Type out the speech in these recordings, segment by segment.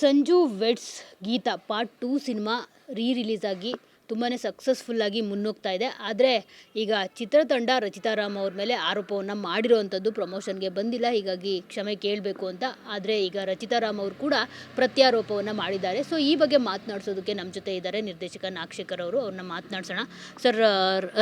Sanju weds Geetha part two cinema re release ಆಗಿ ತುಂಬಾ ಸಕ್ಸಸ್ಫುಲ್ಲಾಗಿ ಮುನ್ನುಗ್ತಾ ಇದೆ. ಆದರೆ ಈಗ ಚಿತ್ರತಂಡ ರಚಿತಾರಾಮ್ ಅವ್ರ ಮೇಲೆ ಆರೋಪವನ್ನು ಮಾಡಿರೋವಂಥದ್ದು ಪ್ರಮೋಷನ್ಗೆ ಬಂದಿಲ್ಲ. ಹೀಗಾಗಿ ಕ್ಷಮೆ ಕೇಳಬೇಕು ಅಂತ. ಆದರೆ ಈಗ ರಚಿತಾರಾಮ್ ಅವರು ಕೂಡ ಪ್ರತ್ಯಾರೋಪವನ್ನು ಮಾಡಿದ್ದಾರೆ. ಸೊ ಈ ಬಗ್ಗೆ ಮಾತನಾಡಿಸೋದಕ್ಕೆ ನಮ್ಮ ಜೊತೆ ಇದ್ದಾರೆ ನಿರ್ದೇಶಕ ನಾಗಶೇಖರ್ ಅವರು. ಅವ್ರನ್ನ ಮಾತನಾಡ್ಸೋಣ. ಸರ್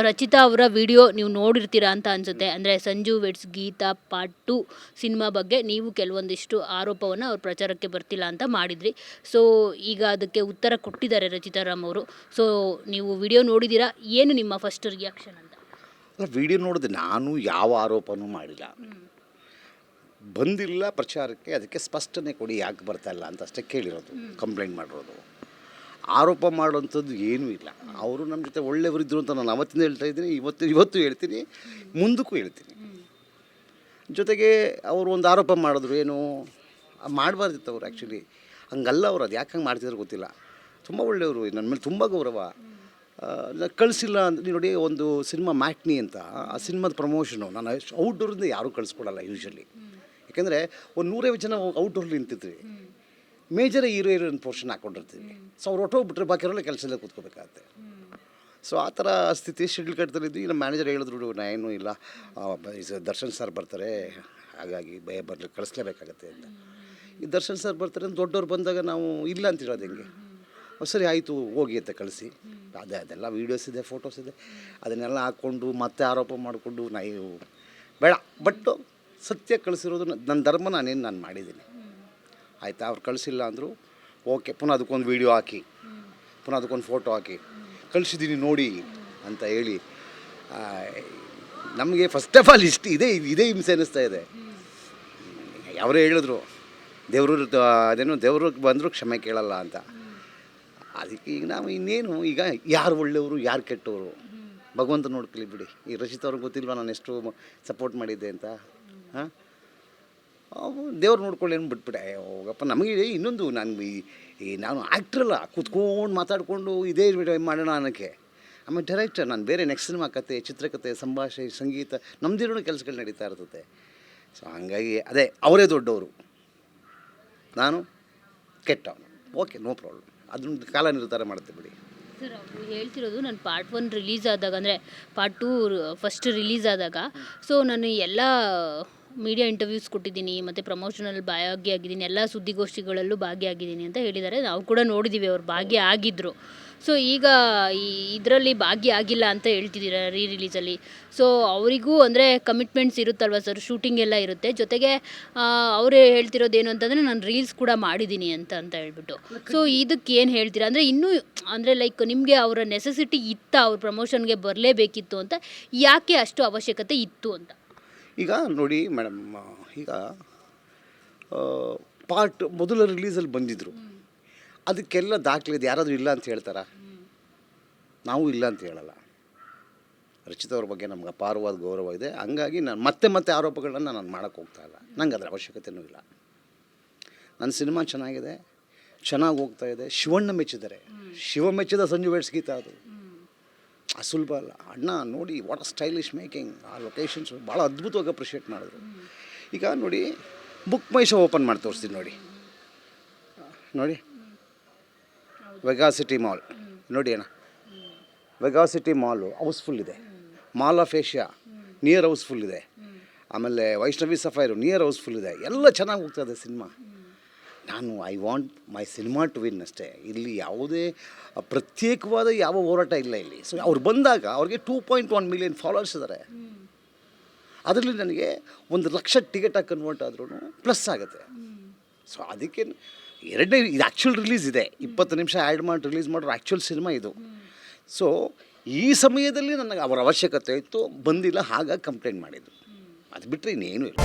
ರಚಿತಾ ಅವರ ವಿಡಿಯೋ ನೀವು ನೋಡಿರ್ತೀರಾ ಅಂತ ಅನಿಸುತ್ತೆ. ಅಂದರೆ Sanju weds Geetha part two cinema ಬಗ್ಗೆ ನೀವು ಕೆಲವೊಂದಿಷ್ಟು ಆರೋಪವನ್ನು ಅವ್ರ ಪ್ರಚಾರಕ್ಕೆ ಬರ್ತಿಲ್ಲ ಅಂತ ಮಾಡಿದ್ರಿ. ಸೊ ಈಗ ಅದಕ್ಕೆ ಉತ್ತರ ಕೊಟ್ಟಿದ್ದಾರೆ ರಚಿತಾರಾಮ್ ಅವರು. ಸೊ ನೀವು ವಿಡಿಯೋ ನೋಡಿದ್ದೀರಾ ಏನು ನಿಮ್ಮ ಫಸ್ಟ್ ರಿಯಾಕ್ಷನ್ ಅಂತ? ಅಲ್ಲ ವಿಡಿಯೋ ನೋಡಿದೆ ನಾನು ಯಾವ ಆರೋಪನೂ ಮಾಡಿಲ್ಲ. ಬಂದಿಲ್ಲ ಪ್ರಚಾರಕ್ಕೆ ಅದಕ್ಕೆ ಸ್ಪಷ್ಟನೆ ಕೊಡಿ ಯಾಕೆ ಬರ್ತಾ ಇಲ್ಲ ಅಂತ ಅಷ್ಟೇ ಕೇಳಿರೋದು ಕಂಪ್ಲೇಂಟ್ ಮಾಡಿರೋದು. ಆರೋಪ ಮಾಡುವಂಥದ್ದು ಏನೂ ಇಲ್ಲ. ಅವರು ನಮ್ಮ ಜೊತೆ ಒಳ್ಳೆಯವರಿದ್ದರು ಅಂತ ನಾನು ಅವತ್ತಿಂದ ಹೇಳ್ತಾ ಇದ್ದೀನಿ ಇವತ್ತು ಇವತ್ತು ಹೇಳ್ತೀನಿ ಮುಂದಕ್ಕೂ ಹೇಳ್ತೀನಿ. ಜೊತೆಗೆ ಅವರು ಒಂದು ಆರೋಪ ಮಾಡಿದ್ರು ಏನು ಮಾಡಬಾರ್ದಿತ್ತು ಅವರು ಆ್ಯಕ್ಚುಲಿ ಹಂಗಲ್ಲ ಅವ್ರು ಅದು ಯಾಕೆ ಹಂಗೆ ಮಾಡ್ತಿದ್ರು ಗೊತ್ತಿಲ್ಲ. ತುಂಬ ಒಳ್ಳೆಯವರು ನನ್ನ ಮೇಲೆ ತುಂಬ ಗೌರವ. ಕಳಿಸಿಲ್ಲ ಅಂತ ನೋಡಿ ಒಂದು ಸಿನಿಮಾ ಮ್ಯಾಟ್ನಿ ಅಂತ, ಆ ಸಿನಿಮಾದ ಪ್ರಮೋಷನು, ನಾನು ಔಟ್ಡೋರಿಂದ ಯಾರೂ ಕಳಿಸ್ಕೊಡಲ್ಲ ಯೂಶ್ವಲಿ ಯಾಕೆಂದರೆ ಒಂದು ನೂರೈವತ್ತು ಜನ ಔಟ್ಡೋರ್ಲಿ ನಿಂತಿದ್ವಿ. ಮೇಜರ್ ಹೀರೋ ಹೀರೋಯಿನ್ ಪೋರ್ಷನ್ ಹಾಕ್ಕೊಂಡಿರ್ತೀವಿ ಸೊ ಅವ್ರು ಹೊಟ್ಟೋಗ್ಬಿಟ್ರೆ ಬಾಕಿರೋಲ್ಲ ಕೆಲಸದಲ್ಲೇ ಕೂತ್ಕೋಬೇಕಾಗತ್ತೆ. ಸೊ ಆ ಥರ ಸ್ಥಿತಿ ಶೆಡ್ಯೂಲ್ ಕಟ್ತಲಿದ್ವಿ ನಮ್ಮ ಮ್ಯಾನೇಜರ್ ಹೇಳಿದ್ರು ನಾ ಏನೂ ಇಲ್ಲ. ದರ್ಶನ್ ಸರ್ ಬರ್ತಾರೆ. ಹಾಗಾಗಿ ಭಯ ಬರಲಿ, ಕಳಿಸ್ಲೇಬೇಕಾಗತ್ತೆ ಅಂತ. ಈ ದರ್ಶನ್ ಸರ್ ಬರ್ತಾರೆ, ದೊಡ್ಡವ್ರು ಬಂದಾಗ ನಾವು ಇಲ್ಲ ಅಂತ ಹೇಳೋದು ಹೆಂಗೆ? ಸರಿ, ಆಯಿತು, ಹೋಗಿ ಅಂತ ಕಳಿಸಿ. ಅದೇ, ಅದೆಲ್ಲ ವೀಡಿಯೋಸ್ ಇದೆ ಫೋಟೋಸ್ ಇದೆ. ಅದನ್ನೆಲ್ಲ ಹಾಕ್ಕೊಂಡು ಮತ್ತೆ ಆರೋಪ ಮಾಡಿಕೊಂಡು ನಾವು ಬೇಡ. ಬಟ್ ಸತ್ಯ ಕಳಿಸಿರೋದು ನನ್ನ ಧರ್ಮ ನಾನೇನು ನಾನು ಮಾಡಿದ್ದೀನಿ. ಆಯಿತಾ? ಅವ್ರು ಕಳಿಸಿಲ್ಲ ಅಂದರು, ಓಕೆ, ಪುನಃ ಅದಕ್ಕೊಂದು ವೀಡಿಯೋ ಹಾಕಿ. ಪುನಃ ಅದಕ್ಕೊಂದು ಫೋಟೋ ಹಾಕಿ. ಕಳಿಸಿದ್ದೀನಿ ನೋಡಿ ಅಂತ ಹೇಳಿ. ನಮಗೆ ಫಸ್ಟ್ ಆಫ್ ಆಲ್ ಇಷ್ಟು ಇದೇ ಇದೇ ಹಿಂಸೆ ಅನ್ನಿಸ್ತಾ ಇದೆ. ಅವರೇ ಹೇಳಿದ್ರು, ದೇವರು, ಅದೇನು ದೇವ್ರಿಗೆ ಬಂದರೂ ಕ್ಷಮೆ ಕೇಳಲ್ಲ ಅಂತ. ಅದಕ್ಕೆ ಈಗ ನಾವು ಇನ್ನೇನು, ಈಗ ಯಾರು ಒಳ್ಳೆಯವರು, ಯಾರು ಕೆಟ್ಟವರು? ಭಗವಂತ ನೋಡ್ಕೊಳ್ಳಿ ಬಿಡಿ. ಈ ರಚಿತ್ ಅವ್ರಿಗೆ ಗೊತ್ತಿಲ್ವಾ ನಾನು ಎಷ್ಟು ಸಪೋರ್ಟ್ ಮಾಡಿದ್ದೆ ಅಂತ? ಹಾಂ? ದೇವ್ರು ನೋಡ್ಕೊಳ್ಳಿ ಏನು ಬಿಟ್ಬಿಟ್ಟೆ. ಹೋಗಪ್ಪ ನಮಗೆ ಇನ್ನೊಂದು, ನಾನು ಈ ನಾನು ಆ್ಯಕ್ಟ್ರಲ್ಲ ಕೂತ್ಕೊಂಡು ಮಾತಾಡಿಕೊಂಡು ಇದೇ ಮಾಡೋಣ ಅನ್ನೋಕ್ಕೆ. ಆಮೇಲೆ ಡೈರೆಕ್ಟರ್ ನಾನು ಬೇರೆ ನೆಕ್ಸ್ಟ್ ಸಿನಿಮಾ ಕತೆ ಚಿತ್ರಕಥೆ ಸಂಭಾಷಣೆ, ಸಂಗೀತ ನಮ್ಮದಿರೋ ಕೆಲಸಗಳು ನಡೀತಾ ಇರ್ತದೆ. ಸೊ ಹಂಗಾಗಿ ಅದೇ, ಅವರೇ ದೊಡ್ಡವರು. ನಾನು ಕೆಟ್ಟವನು. ಓಕೆ ನೋ ಪ್ರಾಬ್ಲಮ್ ಅದನ್ನ ಕಾಲ ನಿರ್ಧಾರ ಮಾಡುತ್ತೆ ಬಿಡಿ. ಸರ್, ಅವರು ಹೇಳ್ತಿರೋದು ನಾನು ಪಾರ್ಟ್ ಒನ್ ರಿಲೀಸ್ ಆದಾಗ, ಅಂದರೆ ಪಾರ್ಟ್ ಟೂ ಫಸ್ಟ್ ರಿಲೀಸ್ ಆದಾಗ ಸೊ ನಾನು ಎಲ್ಲ ಮೀಡಿಯಾ ಇಂಟರ್ವ್ಯೂಸ್ ಕೊಟ್ಟಿದ್ದೀನಿ, ಮತ್ತು ಪ್ರಮೋಷನಲ್ ಭಾಗಿಯಾಗಿದ್ದೀನಿ, ಎಲ್ಲ ಸುದ್ದಿಗೋಷ್ಠಿಗಳಲ್ಲೂ ಭಾಗಿಯಾಗಿದ್ದೀನಿ ಅಂತ ಹೇಳಿದ್ದಾರೆ. ನಾವು ಕೂಡ ನೋಡಿದ್ದೀವಿ ಅವ್ರು ಭಾಗಿಯಾಗಿದ್ದರು ಸೊ ಈಗ ಈ ಇದರಲ್ಲಿ ಭಾಗಿಯಾಗಿಲ್ಲ ಅಂತ ಹೇಳ್ತಿದ್ದೀರ ರೀ ರಿಲೀಸಲ್ಲಿ ಸೊ ಅವರಿಗೂ ಅಂದರೆ ಕಮಿಟ್ಮೆಂಟ್ಸ್ ಇರುತ್ತಲ್ವ ಸರ್ ಶೂಟಿಂಗ್ ಎಲ್ಲ ಇರುತ್ತೆ. ಜೊತೆಗೆ ಅವರೇ ಹೇಳ್ತಿರೋದೇನು ಅಂತಂದರೆ ನಾನು ರೀಲ್ಸ್ ಕೂಡ ಮಾಡಿದ್ದೀನಿ ಅಂತ ಅಂತ ಹೇಳ್ಬಿಟ್ಟು. ಸೊ ಇದಕ್ಕೆ ಏನು ಹೇಳ್ತೀರಾ ಅಂದರೆ ಇನ್ನೂ ಅಂದರೆ ಲೈಕ್ ನಿಮಗೆ ಅವರ ನೆಸೆಸಿಟಿ ಇತ್ತ, ಅವ್ರ ಪ್ರಮೋಷನ್ಗೆ ಬರಲೇಬೇಕಿತ್ತು ಅಂತ, ಯಾಕೆ ಅಷ್ಟು ಅವಶ್ಯಕತೆ ಇತ್ತು ಅಂತ? ಈಗ ನೋಡಿ ಮೇಡಮ್ ಈಗ ಪಾರ್ಟ್ ಮೊದಲ ರಿಲೀಸಲ್ಲಿ ಬಂದಿದ್ದರು ಅದಕ್ಕೆಲ್ಲ ದಾಖಲೆ ಇದೆ ಯಾರಾದರೂ ಇಲ್ಲ ಅಂತ ಹೇಳ್ತಾರಾ? ನಾವು ಇಲ್ಲ ಅಂತ ಹೇಳಲ್ಲ. ರಚಿತ್ ಅವ್ರ ಬಗ್ಗೆ ನಮ್ಗೆ ಅಪಾರವಾದ ಗೌರವ ಇದೆ. ಹಂಗಾಗಿ ನಾನು ಮತ್ತೆ ಮತ್ತೆ ಆರೋಪಗಳನ್ನು ನಾನು ಮಾಡೋಕ್ಕೆ ಹೋಗ್ತಾ ಇಲ್ಲ. ನಂಗೆ ಅದರ ಅವಶ್ಯಕತೆಯೂ ಇಲ್ಲ. ನನ್ನ ಸಿನಿಮಾ ಚೆನ್ನಾಗಿದೆ. ಚೆನ್ನಾಗಿ ಹೋಗ್ತಾ ಇದೆ. ಶಿವಣ್ಣ ಮೆಚ್ಚಿದ್ದಾರೆ. ಶಿವ ಮೆಚ್ಚಿದ ಸಂಜು ವೇಡ್ಸ್ ಗೀತ ಅದು. ಅಸುಲಭ ಸುಲಭ ಅಲ್ಲ. ಅಣ್ಣ ನೋಡಿ ವಾಟ್ ಸ್ಟೈಲಿಶ್ ಮೇಕಿಂಗ್ ಆ ಲೊಕೇಶನ್ಸ್ ಭಾಳ ಅದ್ಭುತವಾಗಿ ಅಪ್ರಿಷಿಯೇಟ್ ಮಾಡಿದ್ರು. ಈಗ ನೋಡಿ ಬುಕ್ ಮೈ ಶೋ ಓಪನ್ ಮಾಡಿ ತೋರಿಸ್ತೀನಿ ನೋಡಿ. ನೋಡಿ. Vega city mall. ನೋಡಿ ಅಣ್ಣ. ವೆಗಾ ಸಿಟಿ ಮಾಲು ಹೌಸ್ಫುಲ್ ಇದೆ. Mall of Asia, near housefull ಇದೆ. ಆಮೇಲೆ ವೈಷ್ಣವಿ ಸಫೈರು ನಿಯರ್ ಹೌಸ್ಫುಲ್ ಇದೆ. ಎಲ್ಲ ಚೆನ್ನಾಗಿ ಹೋಗ್ತಾ ಇದೆ ಸಿನಿಮಾ. ನಾನು I want my cinema to win ಅಷ್ಟೇ. ಇಲ್ಲಿ ಯಾವುದೇ, ಪ್ರತ್ಯೇಕವಾದ ಯಾವ ಹೋರಾಟ ಇಲ್ಲ ಇಲ್ಲಿ. ಸೊ ಅವ್ರು ಬಂದಾಗ ಅವ್ರಿಗೆ two point one million followers ಇದ್ದಾರೆ ಅದರಲ್ಲಿ ನನಗೆ ಒಂದು ಲಕ್ಷ ಟಿಕೆಟಾಗಿ ಕನ್ವರ್ಟ್ ಆದ್ರೂ ಪ್ಲಸ್ ಆಗುತ್ತೆ. ಸೊ ಅದಕ್ಕೆ ಎರಡನೇ ಇದು ಆ್ಯಕ್ಚುಲ್ ರಿಲೀಸ್ ಇದೆ. ಇಪ್ಪತ್ತು ನಿಮಿಷ ಆ್ಯಡ್ ಮಾಡಿ ರಿಲೀಸ್ ಮಾಡಿರೋ ಆ್ಯಕ್ಚುಲ್ ಸಿನಿಮಾ ಇದು. ಸೊ ಈ ಸಮಯದಲ್ಲಿ ನನಗೆ ಅವರ ಅವಶ್ಯಕತೆ ಇತ್ತು. ಬಂದಿಲ್ಲ, ಹಾಗಾಗಿ ಕಂಪ್ಲೇಂಟ್ ಮಾಡಿದ್ದು. ಅದು ಬಿಟ್ಟರೆ ಇನ್ನೇನು ಇಲ್ಲ.